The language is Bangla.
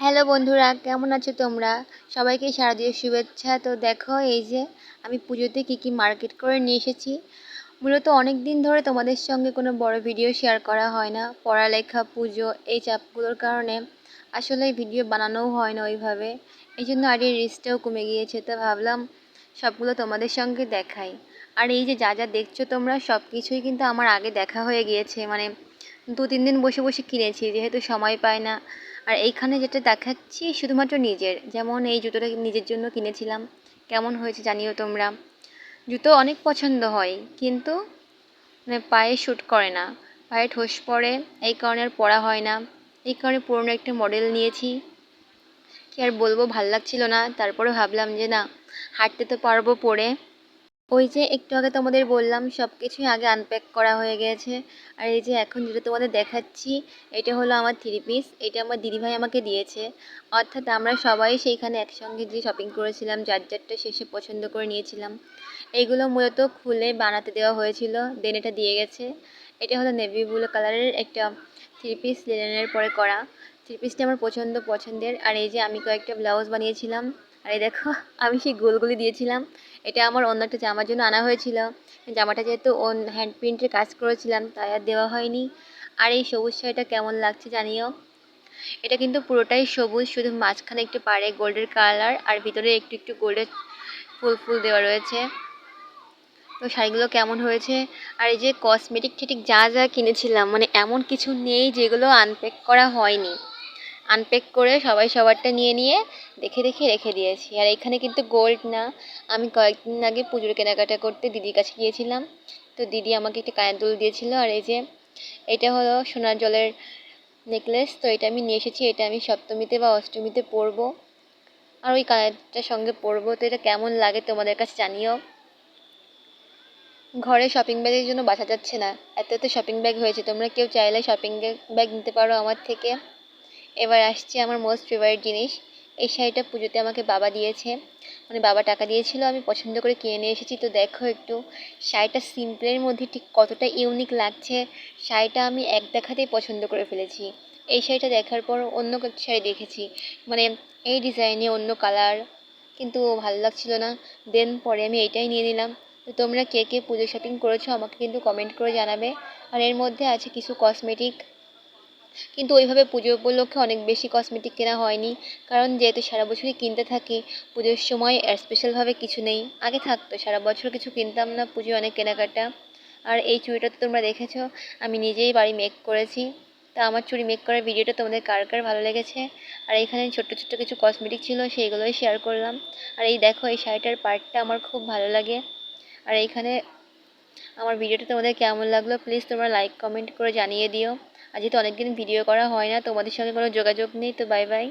হ্যালো বন্ধুরা, কেমন আছো তোমরা? সবাইকে শারদীয় শুভেচ্ছা। তো দেখো, এই যে আমি পুজোতে কি কি মার্কেট করে নিয়ে এসেছি। মূলত অনেক দিন ধরে তোমাদের সঙ্গে কোনো বড় ভিডিও শেয়ার করা হয় না। পড়ালেখা, পুজো, এই চাপগুলোর কারণে আসলে ভিডিও বানানোও হয় না ওইভাবে। এই জন্য আর এই রিস্কটাও কমে গিয়েছে। তো ভাবলাম সবগুলো তোমাদের সঙ্গে দেখাই। আর এই যে যা যা দেখছ তোমরা সব কিছুই কিন্তু আমার আগে দেখা হয়ে গিয়েছে। মানে দু তিন দিন বসে বসে কিনেছি, যেহেতু সময় পায় না। আর এইখানে যেটা দেখাচ্ছি, শুধুমাত্র নিজের। যেমন এই জুতোটা নিজের জন্য কিনেছিলাম। কেমন হয়েছে জানিও তোমরা। জুতো অনেক পছন্দ হয়, কিন্তু মানে পায়ে শ্যুট করে না। পায়ে ঠোস পড়ে, এই কারণে আর পরা হয় না। এই কারণে পুরনো একটা মডেল নিয়েছি। কি আর বলব, ভালো লাগছিল না। তারপরে ভাবলাম যে না, হাঁটতে তো পারব পরে। ওই যে একটু আগে তোমাদের বললাম সব কিছুই আগে আনপ্যাক করা হয়ে গেছে। আর এই যে এখন যেটা তোমাদের দেখাচ্ছি, এটা হলো আমার থ্রি পিস এটা আমার দিদিভাই আমাকে দিয়েছে। অর্থাৎ আমরা সবাই সেইখানে একসঙ্গে যে শপিং করেছিলাম, যার যারটা শেষে পছন্দ করে নিয়েছিলাম। এইগুলো মূলত খুলে বানাতে দেওয়া হয়েছিল দেন এটা দিয়ে গেছে। এটা হলো নেভি ব্লু কালারের একটা থ্রি পিস লিলেনের পরে করা। থ্রি পিসটা আমার প্রচণ্ড পছন্দের। আর এই যে আমি কয়েকটা ব্লাউজ বানিয়েছিলাম। আর এই দেখো, আমি সেই গোলগুলি দিয়েছিলাম। এটা আমার অন্য একটা জামার জন্য আনা হয়েছিল। জামাটা যেহেতু ওন হ্যান্ড প্রিন্টের কাজ করেছিলাম, তাই আর দেওয়া হয়নি। আর এই সবুজ শাড়িটা কেমন লাগছে জানিও? এটা কিন্তু পুরোটাই সবুজ, শুধু মাঝখানে একটু পারে গোল্ডের কালার আর ভিতরে একটু একটু গোল্ডের ফুল ফুল দেওয়া রয়েছে। তো শাড়িগুলো কেমন হয়েছে? আর এই যে কসমেটিক ঠেটিক যা যা কিনেছিলাম মানে এমন কিছু নেই যেগুলো আনপ্যাক করা হয়নি। আনপ্যাক করে সবাই সবারটা নিয়ে নিয়ে দেখে দেখে রেখে দিয়েছি। আর এখানে কিন্তু গোল্ড না। আমি কয়েকদিন আগে পুজোর কেনাকাটা করতে দিদির কাছে গিয়েছিলাম। তো দিদি আমাকে একটি কানের দুল দিয়েছিল। আর এই যে এটা হলো সোনার জলের নেকলেস তো এটা আমি নিয়ে এসেছি। এটা আমি সপ্তমীতে বা অষ্টমীতে পরবো। আর ওই কানেরটার সঙ্গে পরবো। তো এটা কেমন লাগে তোমাদের কাছে জানিও। ঘরে শপিং ব্যাগের জন্য বাঁচা যাচ্ছে না। এত এত শপিং ব্যাগ হয়েছে। তোমরা কেউ চাইলে শপিং ব্যাগ নিতে পারো আমার থেকে। এবার আসছে আমার মোস্ট ফেভারিট জিনিস। এই শাড়িটা পুজোতে আমাকে বাবা দিয়েছে। মানে বাবা টাকা দিয়েছিল, আমি পছন্দ করে কিনে নিয়ে এসেছি। তো দেখো একটু, শাড়িটা সিম্পলের মধ্যে ঠিক কতটা ইউনিক লাগছে, শাড়িটা আমি এক দেখাতেই পছন্দ করে ফেলেছি। এই শাড়িটা দেখার পর অন্য একটা শাড়ি দেখেছি। মানে এই ডিজাইনে অন্য কালার কিন্তু ভালো লাগছিল না। দেন পরে আমি এটাই নিয়ে নিলাম। তো তোমরা কে কে পুজো শপিং করেছ আমাকে কিন্তু কমেন্ট করে জানাবে। আর এর মধ্যে আছে কিছু কসমেটিক কিন্তু ওইভাবে পুজো উপলক্ষে অনেক বেশি কসমেটিক কেনা হয়নি। কারণ যেহেতু সারা বছরই কিনতে থাকি, পুজোর সময় স্পেশালভাবে কিছু নেই। আগে থাকতো, সারা বছর কিছু কিনতাম না, পুজোয় অনেক কেনাকাটা। আর এই চুড়িটা তো তোমরা দেখেছ, আমি নিজেই বাড়ি মেক করেছি। তা আমার চুড়ি মেক করার ভিডিওটা তোমাদের কার কার ভালো লেগেছে? আর এইখানে ছোট্ট ছোট্ট কিছু কসমেটিক ছিল, সেইগুলোই শেয়ার করলাম। আর এই দেখো, এই শাড়িটার পার্টটা আমার খুব ভালো লাগে। আর এইখানে আমার ভিডিওটা তোমাদের কেমন লাগল? প্লিজ তোমরা লাইক কমেন্ট করে জানিয়ে দিও। আর যেহেতু অনেকদিন ভিডিও করা হয় না, তোমাদের সঙ্গে কোনো যোগাযোগ নেই, তো বাই বাই